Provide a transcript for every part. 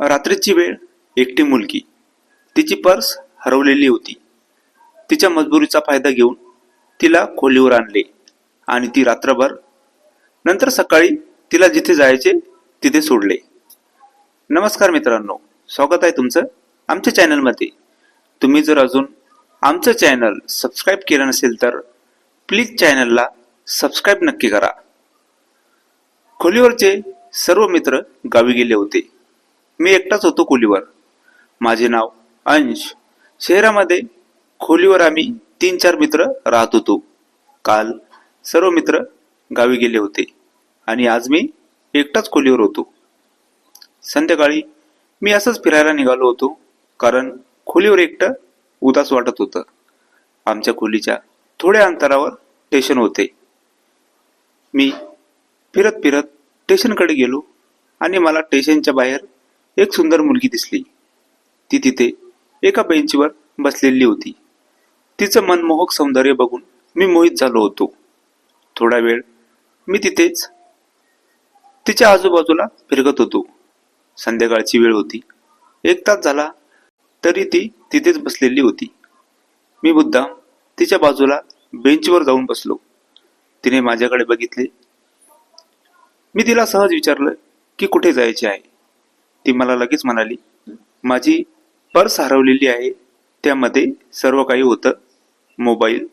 रात्रीची वेळ एकटी मुलगी. तिची पर्स हरवलेली होती. तिच्या मजबुरीचा फायदा घेऊन तिला खोलीवर आणले आणि ती रात्रभर नंतर सकाळी तिला जिथे जायचे तिथे सोडले. नमस्कार मित्रांनो स्वागत आहे तुमचं आमच्या चॅनलमध्ये. तुम्ही जर अजून आमचं चॅनल सबस्क्राईब केलं नसेल तर प्लीज चॅनलला सबस्क्राईब नक्की करा. खोलीवरचे सर्व मित्र गावी गेले होते. मी एकटाच होतो खोलीवर. माझे नाव अंश. शहरामध्ये खोलीवर आम्ही तीन चार मित्र राहत होतो. काल सर्व मित्र गावी गेले होते आणि आज मी एकटाच खोलीवर होतो. संध्याकाळी मी असंच फिरायला निघालो होतो कारण खोलीवर एकटं उदास वाटत होतं. आमच्या खोलीच्या थोड्या अंतरावर स्टेशन होते. मी फिरत फिरत स्टेशनकडे गेलो आणि मला स्टेशनच्या बाहेर एक सुंदर मुलगी दिसली. ती तिथे एका बेंचवर बसलेली होती. तिचं मनमोहक सौंदर्य बघून मी मोहित झालो होतो. थोडा वेळ मी तिथेच तिच्या आजूबाजूला फिरकत होतो. संध्याकाळची वेळ होती. एक तास झाला तरी ती तिथेच बसलेली होती. मी मुद्दाम तिच्या बाजूला बेंचवर जाऊन बसलो. तिने माझ्याकडे बघितले. मी तिला सहज विचारलं की कुठे जायचे आहे? ती मला लगेच म्हणाली माझी पर्स हरवलेली आहे त्यामध्ये सर्व काही होतं मोबाईल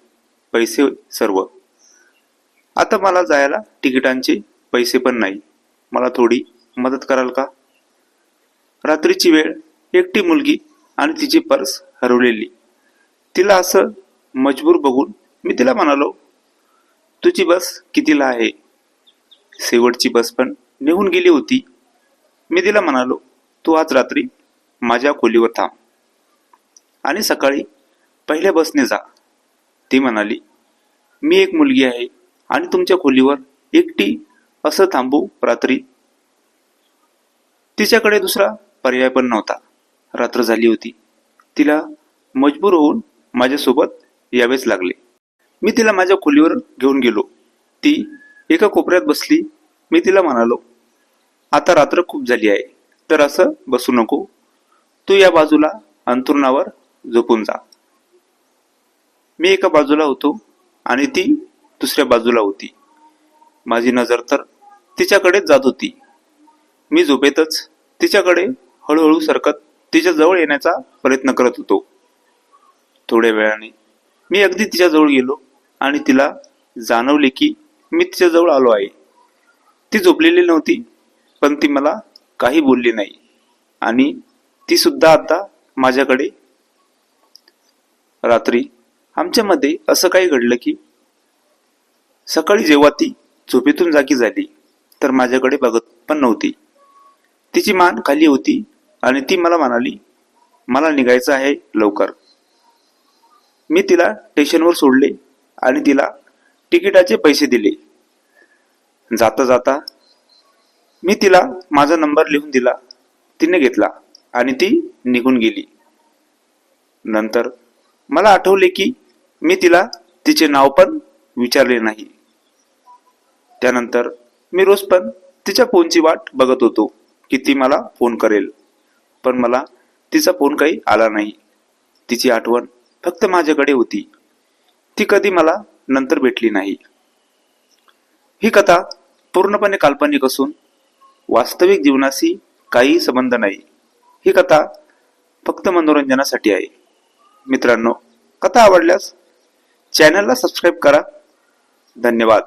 पैसे सर्व. आता मला जायला तिकिटांचे पैसे पण नाही. मला थोडी मदत कराल का? रात्रीची वेळ एकटी मुलगी आणि तिची पर्स हरवलेली. तिला असं मजबूर बघून मी तिला म्हणालो तुझी बस कितीला आहे? शेवटची बस पण निघून गेली होती. मी तिला म्हणालो तू आज रात्री माझ्या खोलीवर थांब आणि सकाळी पहिल्या बसने जा. ती म्हणाली मी एक मुलगी आहे आणि तुमच्या खोलीवर एकटी असं थांबू रात्री? तिच्याकडे दुसरा पर्याय पण नव्हता. रात्र झाली होती. तिला मजबूर होऊन माझ्यासोबत यावेच लागले. मी तिला माझ्या खोलीवर घेऊन गेलो. ती एका कोपऱ्यात बसली. मी तिला म्हणालो आता रात्र खूप झाली आहे. तर असं बसू नको. तू या बाजूला अंतरुणावर झोपून जा. मी एका बाजूला होतो आणि ती दुसऱ्या बाजूला होती. माझी नजर तर तिच्याकडेच जात होती. मी झोपेतच तिच्याकडे हळूहळू सरकत तिच्या जवळ येण्याचा प्रयत्न करत होतो. थोड्या वेळाने मी अगदी तिच्याजवळ गेलो आणि तिला जाणवले की मी तिच्याजवळ आलो आहे. ती झोपलेली नव्हती. पण ती मला काही बोलली नाही. आणि ती सुद्धा आता माझ्याकडे रात्री आमच्यामध्ये असं काही घडलं की सकाळी जेव्हा ती झोपेतून जागी झाली तर माझ्याकडे बघत पण नव्हती. तिची मान खाली होती आणि ती मला म्हणाली मला निघायचं आहे लवकर. मी तिला स्टेशनवर सोडले आणि तिला तिकिटाचे पैसे दिले. जाता जाता मी तिला माझा नंबर लिहून दिला. तिने घेतला आणि ती निघून गेली. नंतर मला आठवले की मी तिला तिचे नाव पण विचारले नाही. त्यानंतर मी रोज पण तिच्या फोनची वाट बघत होतो की ती मला फोन करेल. पण मला तिचा फोन काही आला नाही. तिची आठवण फक्त माझ्याकडे होती. ती कधी मला नंतर भेटली नाही. ही कथा पूर्णपणे काल्पनिक असून वास्तविक जीवनाशी काहीही संबंध नाही. ही कथा फक्त मनोरंजनासाठी आहे. मित्रांनो कथा आवडल्यास चॅनलला सबस्क्राईब करा. धन्यवाद.